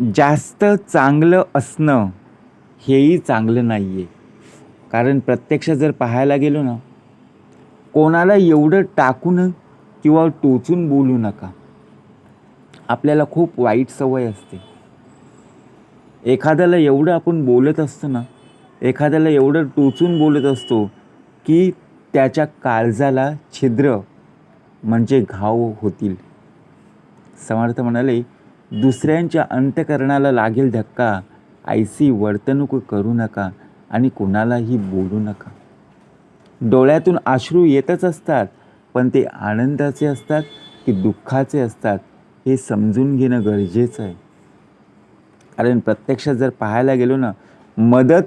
जास्त चांगलं असणं हेही चांगलं नाही आहे कारण प्रत्यक्ष जर पाहायला गेलो ना कोणाला एवढं टाकून किंवा टोचून बोलू नका. आपल्याला खूप वाईट सवय असते. एखाद्याला एवढं आपण बोलत असतो ना एखाद्याला एवढं टोचून बोलत असतो की त्याच्या काळजाला छिद्र म्हणजे घाव होतील. समर्थ म्हणाले दुसऱ्यांच्या अंतकरणाला लागेल धक्का. आयसी वर्तणूक करू नका आणि कुणालाही बोलू नका. डोळ्यातून अश्रू येतच असतात पण ते आनंदाचे असतात की दुःखाचे असतात हे समजून घेणं गरजेचं आहे. कारण प्रत्यक्षात जर पाहायला गेलो ना मदत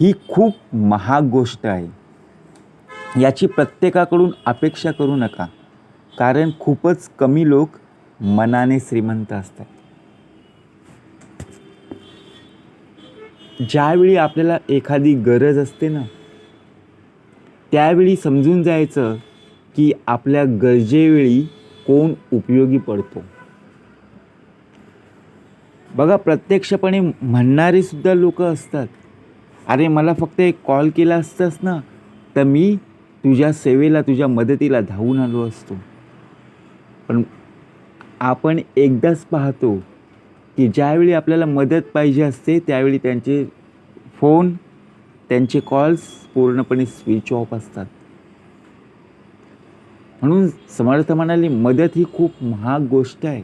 ही खूप महाग गोष्ट आहे. याची प्रत्येकाकडून अपेक्षा करू नका. कारण खूपच कमी लोक मनाने श्रीमंत असतात. ज्यावेळी आपल्याला एखादी गरज असते ना त्यावेळी समजून जायचं की आपल्या गरजेवेळी कोण उपयोगी पडतो. बघा प्रत्यक्षपणे म्हणणारे सुद्धा लोक असतात. अरे मला फक्त एक कॉल केला असतास ना तर मी तुझ्या सेवेला तुझ्या मदतीला धावून आलो असतो. पण आपण एकदाच पाहतो की ज्यावेळी आपल्याला मदत पाहिजे असते त्यावेळी त्यांचे फोन त्यांचे कॉल्स पूर्णपणे स्विच ऑफ असतात. म्हणून समर्थ म्हणाले मदत ही खूप महाग गोष्ट आहे.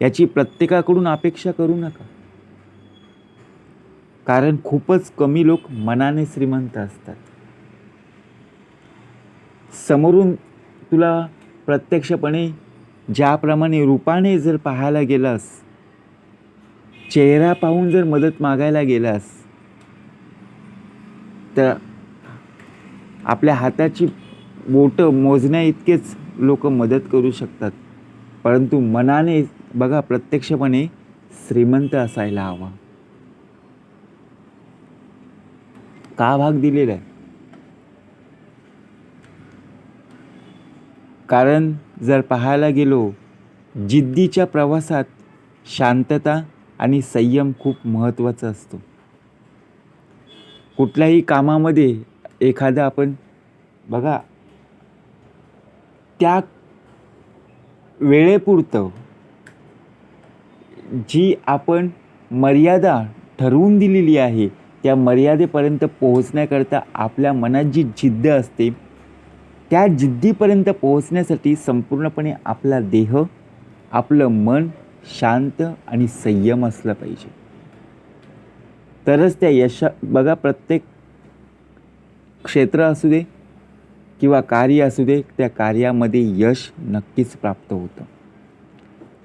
याची प्रत्येकाकडून अपेक्षा करू नका. कारण खूपच कमी लोक मनाने श्रीमंत असतात. समोरून तुला प्रत्यक्षपणे ज्याप्रमाणे रूपाने जर पाहायला गेलास चेहरा पाहून जर मदत मागायला गेलास तर आपल्या हाताची बोटं मोजण्या इतकेच लोक मदत करू शकतात. परंतु मनाने बघा प्रत्यक्षपणे श्रीमंत असायला हवा. का भाग दिलेला आहे? कारण जर पाहायला गेलो जिद्दीच्या प्रवासात शांतता आणि संयम खूप महत्त्वाचा असतो. कुठल्याही कामामध्ये एखादं आपण बघा त्या वेळेपुरतं जी आपण मर्यादा ठरवून दिलेली आहे त्या मर्यादेपर्यंत पोहोचण्याकरता आपल्या मनात जी जिद्द असते त्या जिद्दीपर्यंत पोहोचण्यासाठी संपूर्णपणे आपला देह आपलं मन शांत आणि संयम असलं पाहिजे. तरच त्या यशा बघा प्रत्येक क्षेत्र असू दे किंवा कार्य असू दे त्या कार्यामध्ये यश नक्कीच प्राप्त होतं.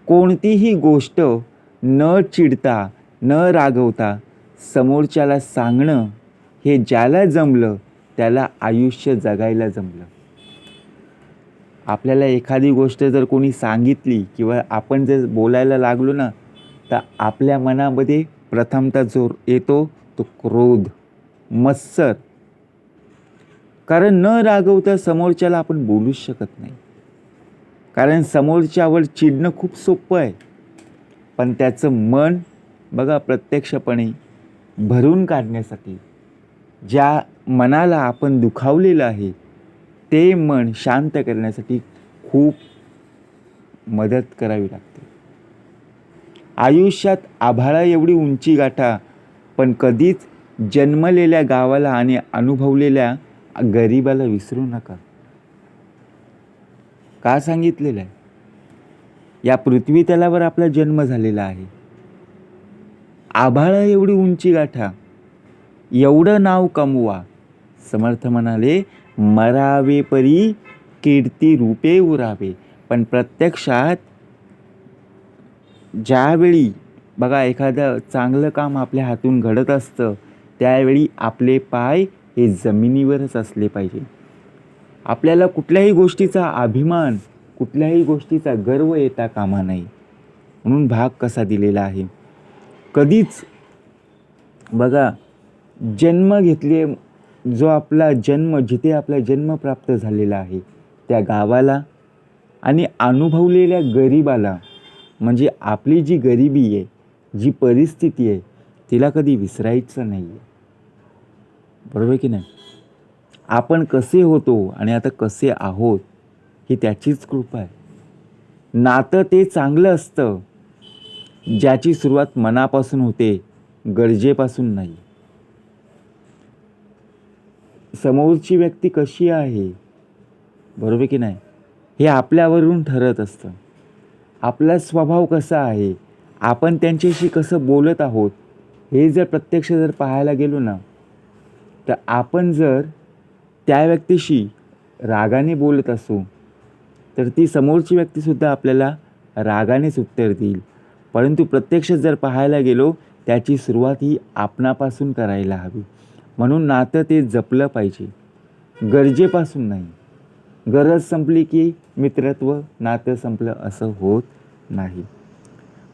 कोणतीही गोष्ट न चिडता न रागवता समोरच्याला सांगणं हे ज्याला जमलं त्याला आयुष्य जगायला जमलं. आपल्याला एखादी गोष्ट जर कोणी सांगितली किंवा आपण जर बोलायला लागलो ना तर आपल्या मनामध्ये प्रथमतः जो येतो तो क्रोध मत्सर. कारण न रागवता समोरच्याला आपण बोलूच शकत नाही. कारण समोरच्यावर चिडणं खूप सोपं आहे. पण त्याचं मन बघा प्रत्यक्षपणे भरून काढण्यासाठी ज्या मनाला आपण दुखावलेलं आहे ते मन शांत करण्यासाठी खूप मदत करावी लागते. आयुष्यात आभाळा एवढी उंची गाठा पण कधीच जन्मलेल्या गावाला आणि अनुभवलेल्या गरिबाला विसरू नका. का सांगितलेलं आहे? या पृथ्वी तलावर आपला जन्म झालेला आहे. आभाळा एवढी उंची गाठा एवढं नाव कमवा समर्थ म्हणाले मरावे परी कीर्ती रूपे उरावे. पण प्रत्यक्षात ज्यावेळी बघा एखादं चांगलं काम आपल्या हातून घडत असतं त्यावेळी आपले पाय हे जमिनीवरच असले पाहिजे. आपल्याला कुठल्याही गोष्टीचा अभिमान कुठल्याही गोष्टीचा गर्व येता कामा नये म्हणून भाग कसा दिलेला आहे? कधीच बघा जन्म घेतले जो आपला जन्म जिथे आपला जन्म प्राप्त झालेला आहे त्या गावाला आणि अनुभवलेल्या गरिबाला म्हणजे आपली जी गरिबी आहे जी परिस्थिती आहे तिला कधी विसरायचं नाही आहे बरोबर की नाही? आपण कसे होतो आणि आता कसे आहोत ही त्याचीच कृपा आहे. नातं ते चांगलं असतं ज्याची सुरुवात मनापासून होते गरजेपासून नाही. समोरची व्यक्ती कशी आहे? बरोबर की नाही? हे आपल्यावरून ठरत असतं. आपला स्वभाव कसा आहे? आपण त्यांच्याशी कसं बोलत आहोत? हे जर प्रत्यक्ष जर पाहायला गेलो ना तर आपण जर त्या व्यक्तीशी रागाने बोलत असू तर ती समोरची व्यक्तीसुद्धा आपल्याला रागानेच उत्तर देईल. परंतु प्रत्यक्ष जर पाहायला गेलो त्याची सुरुवात ही आपणापासून करायला हवी. म्हणून नातं ते जपलं पाहिजे. गरजेपासून नाही. गरज संपली की मित्रत्व नातं संपलं असं होत नाही.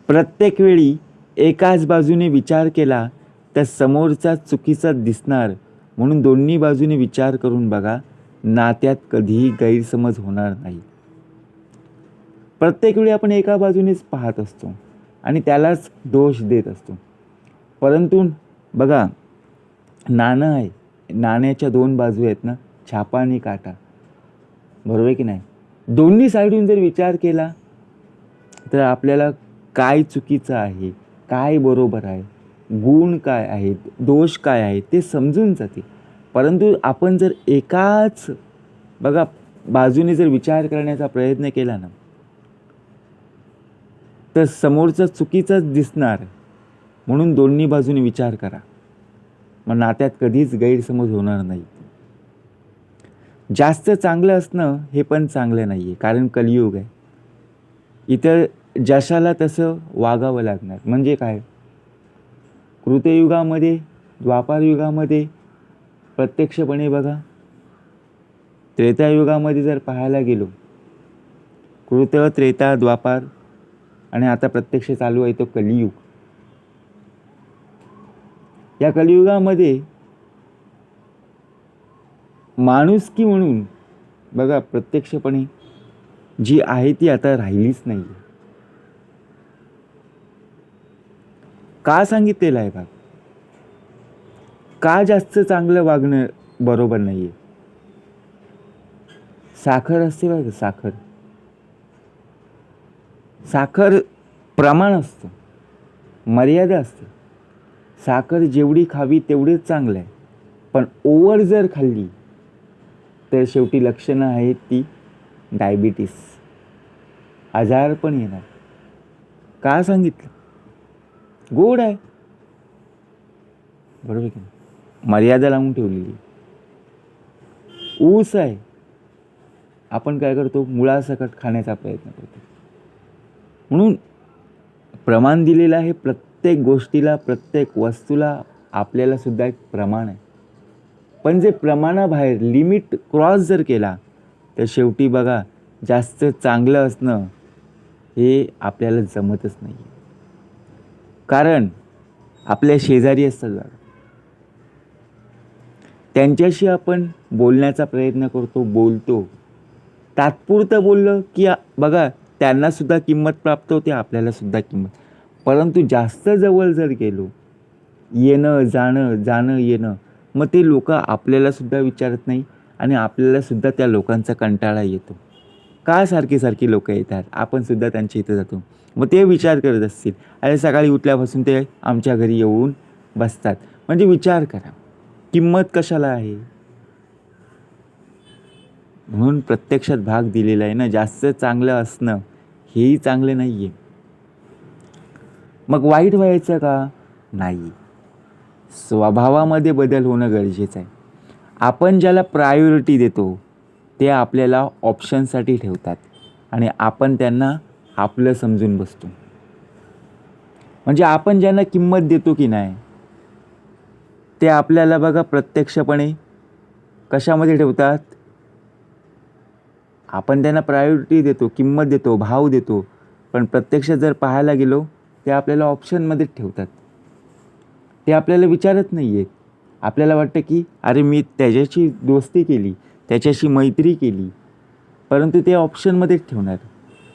प्रत्येक वेळी एकाच बाजूने विचार केला तर समोरचा चुकीचा दिसणार म्हणून दोन्ही बाजूने विचार करून बघा नात्यात कधीही गैरसमज होणार नाही. प्रत्येक वेळी आपण एका बाजूनेच पाहत असतो आणि त्यालाच दोष देत असतो. परंतु बघा नाणं आहे. नाण्याच्या दोन बाजू आहेत ना छापा आणि काटा. बरोबर आहे की नाही? दोन्ही साईडून जर विचार केला तर आपल्याला काय चुकीचं आहे काय बरोबर आहे गुण काय आहेत दोष काय आहेत ते समजून जाते परंतु आपण जर एकाच बघा बाजूने जर विचार करण्याचा प्रयत्न केला ना तर समोरचा चुकीचाच दिसणार म्हणून दोन्ही बाजूने विचार करा. मग नात्यात कधीच गैरसमज होणार नाही. जास्त चांगलं असणं हे पण चांगलं नाही आहे कारण कलियुग आहे. इथं जशाला तसं वागावं लागणार. म्हणजे काय? कृतयुगामध्ये द्वापारयुगामध्ये प्रत्यक्षपणे बघा. त्रेतायुगामध्ये जर पाहायला गेलो कृत त्रेता द्वापार आणि आता प्रत्यक्ष चालू आहे तो कलियुग. या कलियुगामध्ये माणुसकी म्हणून बघा प्रत्यक्षपणे जी आहे ती आता राहिलीच नाही का सांगितलेलं आहे का का जास्त चांगलं वागणं बरोबर नाही आहे साखर असते बघ साखर. साखर प्रमाण असतं मर्यादा असते. साखर जेवढी खावी तेवढेच चांगलं आहे. पण ओवर जर खाल्ली तर शेवटी लक्षणं आहेत ती डायबिटीस. आजार पण येणार. का सांगितलं? गोड आहे. बरोबर की मर्यादा लावून ठेवलेली ऊस आहे. आपण काय करतो? मुळासकट खाण्याचा प्रयत्न करतो. म्हणून प्रमाण दिलेलं आहे प्रत्येक प्रत्येक गोष्टीला प्रत्येक वस्तूला आपल्याला सुद्धा एक प्रमाण आहे. पण जे प्रमाणाबाहेर लिमिट क्रॉस जर केला तर शेवटी बघा जास्त चांगलं असणं हे आपल्याला जमतच नाही कारण आपल्या शेजारी असतात बघा त्यांच्याशी आपण बोलण्याचा प्रयत्न करतो बोलतो. तात्पुरतं बोललं की बघा त्यांनासुद्धा किंमत प्राप्त होते आपल्यालासुद्धा किंमत. परंतु जास्त जवळ जर गेलो येणं जाणं जाणं येणं मग ते लोक आपल्यालासुद्धा विचारत नाही आणि आपल्यालासुद्धा त्या लोकांचा कंटाळा येतो. का सारखी सारखी लोकं येतात? आपणसुद्धा त्यांच्या इथं जातो. मग ते विचार करत असतील. अरे सकाळी उठल्यापासून ते आमच्या घरी येऊन बसतात. म्हणजे विचार करा. किंमत कशाला आहे? म्हणून प्रत्यक्षात भाग दिलेला आहे ना जास्त चांगलं असणं हेही चांगलं नाही आहे मग वाईट व्हायचं का? नाही. स्वभावामध्ये बदल होणं गरजेचं आहे. आपण ज्याला प्रायोरिटी देतो ते आपल्याला ऑप्शनसाठी ठेवतात आणि आपण त्यांना आपलं समजून बसतो. म्हणजे आपण ज्यांना किंमत देतो की नाही ते आपल्याला बघा प्रत्यक्षपणे कशामध्ये ठेवतात? आपण त्यांना प्रायोरिटी देतो किंमत देतो भाव देतो पण प्रत्यक्ष जर पाहायला गेलो ते आपल्याला ऑप्शनमध्येच ठेवतात. ते आपल्याला विचारत नाही आहेत आपल्याला वाटतं की अरे मी त्याच्याशी दोस्ती केली त्याच्याशी मैत्री केली परंतु ते ऑप्शनमध्येच ठेवणार.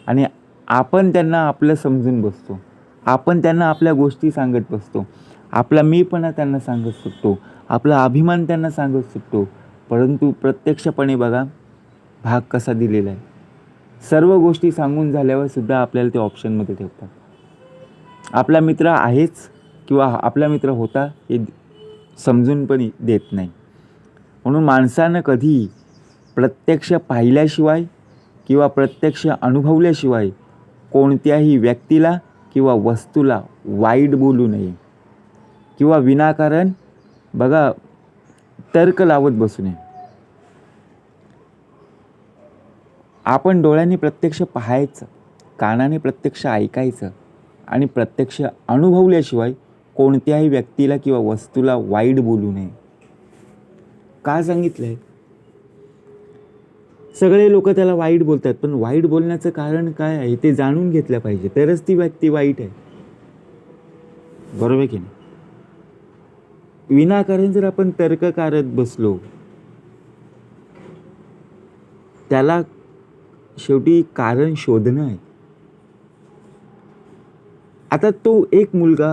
आणि आपण त्यांना आपलं समजून बसतो. आपण त्यांना आपल्या गोष्टी सांगत बसतो. आपला मीपणा त्यांना सांगत सुटतो. आपला अभिमान त्यांना सांगत सुटतो. परंतु प्रत्यक्षपणे बघा भाग कसा दिलेला आहे. सर्व गोष्टी सांगून झाल्यावर सुद्धा आपल्याला ते ऑप्शनमध्ये ठेवतात. आपला मित्र आहेच किंवा आपला मित्र होता हे समजून पण देत नाही. म्हणून माणसानं कधी प्रत्यक्ष पाहिल्याशिवाय किंवा प्रत्यक्ष अनुभवल्याशिवाय कोणत्याही व्यक्तीला किंवा वस्तूला वाईट बोलू नये किंवा विनाकारण बघा तर्क लावत बसू नये. आपण डोळ्यांनी प्रत्यक्ष पाहायचं कानाने प्रत्यक्ष ऐकायचं आणि प्रत्यक्ष अनुभवल्याशिवाय कोणत्याही व्यक्तीला किंवा वस्तूला वाईट बोलू नये. का सांगितलं आहे सगळे लोक त्याला वाईट बोलतात पण वाईट बोलण्याचं कारण काय आहे ते जाणून घेतलं पाहिजे. तरच ती व्यक्ती वाईट आहे. बरोबर आहे की नाही? विनाकारण जर आपण तर्क करत बसलो त्याला शेवटी कारण शोधणं आहे. आता तो एक मुलगा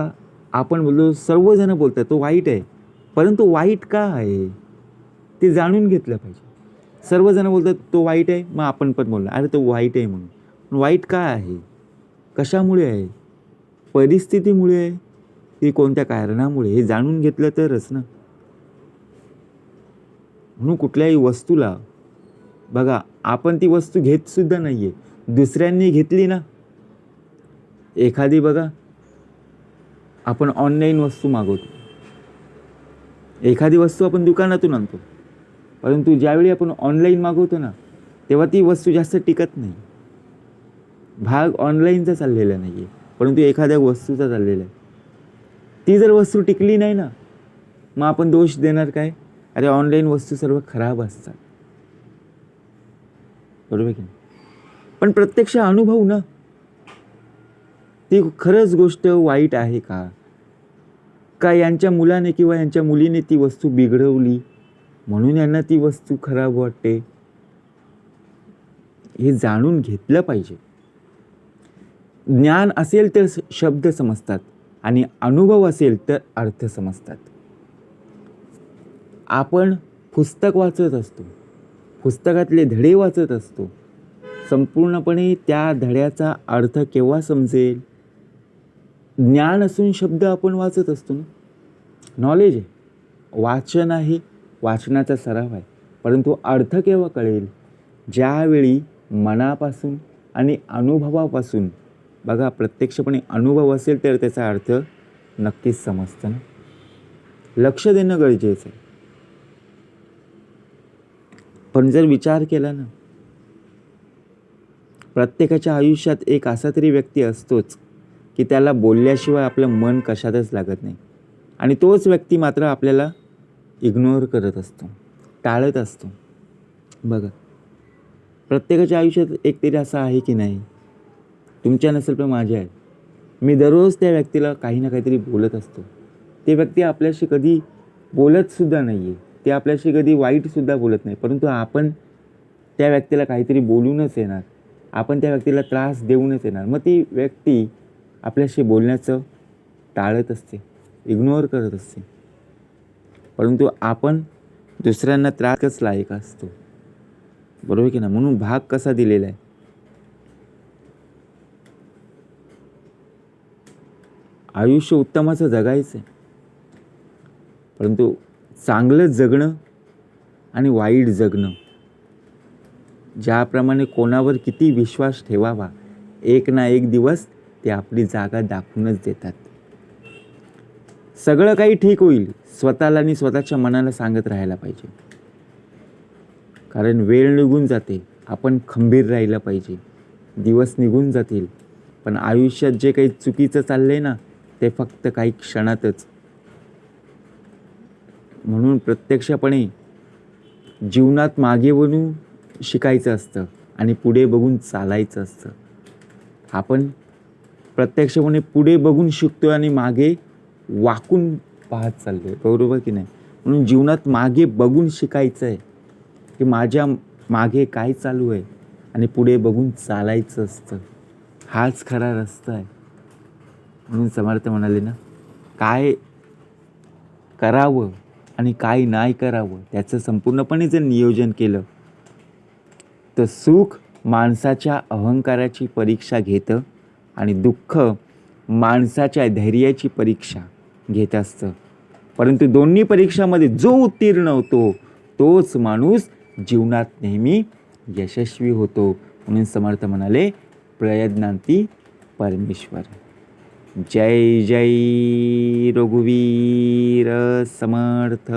आपण बोललो सर्वजण बोलतात तो वाईट आहे. परंतु वाईट का आहे? ते जाणून घेतलं पाहिजे. सर्वजण बोलतात तो वाईट आहे मग आपण पण बोललो अरे तो वाईट आहे म्हणून. पण वाईट का आहे? कशामुळे आहे? परिस्थितीमुळे आहे? की कोणत्या कारणामुळे? हे जाणून घेतलं तरच ना. म्हणून कुठल्याही वस्तूला बघा आपण ती वस्तू घेतसुद्धा नाही आहे दुसऱ्यांनी घेतली ना एखादी बघा आपण ऑनलाईन वस्तू मागवतो. एखादी वस्तू आपण दुकानातून आणतो. परंतु ज्यावेळी आपण ऑनलाईन मागवतो ना तेव्हा ती वस्तू जास्त टिकत नाही. भाग ऑनलाईनचा चाललेला नाही आहे परंतु एखाद्या वस्तूचा चाललेला आहे. ती जर वस्तू टिकली नाही ना मग आपण दोष देणार काय? अरे ऑनलाईन वस्तू सर्व खराब असतात. बरोबर की नाही? पण प्रत्यक्ष अनुभव ना ती खरंच गोष्ट वाईट आहे का? का यांच्या मुलाने किंवा यांच्या मुलीने ती वस्तू बिघडवली? म्हणून यांना ती वस्तू खराब वाटते. हे जाणून घेतलं पाहिजे. ज्ञान असेल तर शब्द समजतात आणि अनुभव असेल तर अर्थ समजतात. आपण पुस्तक वाचत असतो. पुस्तकातले धडे वाचत असतो. संपूर्णपणे त्या धड्याचा अर्थ केव्हा समजेल? ज्ञान असून शब्द आपण वाचत असतो ना? नॉलेज आहे. वाचन आहे वाचनाचा सराव आहे. परंतु अर्थ केव्हा कळेल? ज्यावेळी मनापासून आणि अनुभवापासून. बघा प्रत्यक्षपणे अनुभव असेल तर त्याचा अर्थ नक्कीच समजतं ना? लक्ष देणं गरजेचं आहे. पण जर विचार केला ना? प्रत्येकाच्या आयुष्यात एक असा तरी व्यक्ती असतोच की त्याला बोलल्याशिवाय आपलं मन कशातच लागत नाही. आणि तोच व्यक्ती मात्र आपल्याला इग्नोर करत असतो टाळत असतो. बघा प्रत्येकाच्या आयुष्यात एक तरी असं आहे की नाही? तुमच्या नसेल पण माझ्या आहे मी दररोज त्या व्यक्तीला काही ना काहीतरी बोलत असतो. ते व्यक्ती आपल्याशी कधी बोलतसुद्धा नाही आहे ते आपल्याशी कधी वाईटसुद्धा बोलत नाही. परंतु आपण त्या व्यक्तीला काहीतरी बोलूनच येणार. आपण त्या व्यक्तीला त्रास देऊनच येणार. मग ती व्यक्ती आपल्याशी बोलण्याचं टाळत असते इग्नोर करत असते. परंतु आपण दुसऱ्यांना त्रासच लायक असतो. बरोबर की ना म्हणून भाग कसा दिलेला आहे? आयुष्य उत्तमाचं जगायचं आहे. परंतु चांगलं जगणं आणि वाईट जगणं ज्याप्रमाणे कोणावर किती विश्वास ठेवावा एक ना एक दिवस ते आपली जागा दाखवूनच देतात. सगळं काही ठीक होईल स्वतःला आणि स्वतःच्या मनाला सांगत राहायला पाहिजे. कारण वेळ निघून जाते आपण खंबीर राहिलं पाहिजे. दिवस निघून जातील पण आयुष्यात जे काही चुकीचं चाललं आहे ना ते फक्त काही क्षणातच. म्हणून प्रत्यक्षपणे जीवनात मागे बनून शिकायचं असतं आणि पुढे बघून चालायचं असतं. आपण प्रत्यक्षपणे पुढे बघून शिकतोय आणि मागे वाकून पाहत चाललोय. बरोबर की नाही? म्हणून जीवनात मागे बघून शिकायचं आहे की माझ्या मागे काय चालू आहे आणि पुढे बघून चालायचं असतं. हाच खरा रस्ता आहे. म्हणून समर्थ म्हणाले ना काय करावं आणि काय नाही करावं त्याचं संपूर्णपणे जर नियोजन केलं तर सुख माणसाच्या अहंकाराची परीक्षा घेतं आणि दुःख माणसाच्या धैर्याची परीक्षा घेत असतं. परंतु दोन्ही परीक्षामध्ये जो उत्तीर्ण होतो तोच माणूस जीवनात नेहमी यशस्वी होतो. म्हणून समर्थ म्हणाले प्रयत्नांती परमेश्वर. जय जय रघुवीर समर्थ.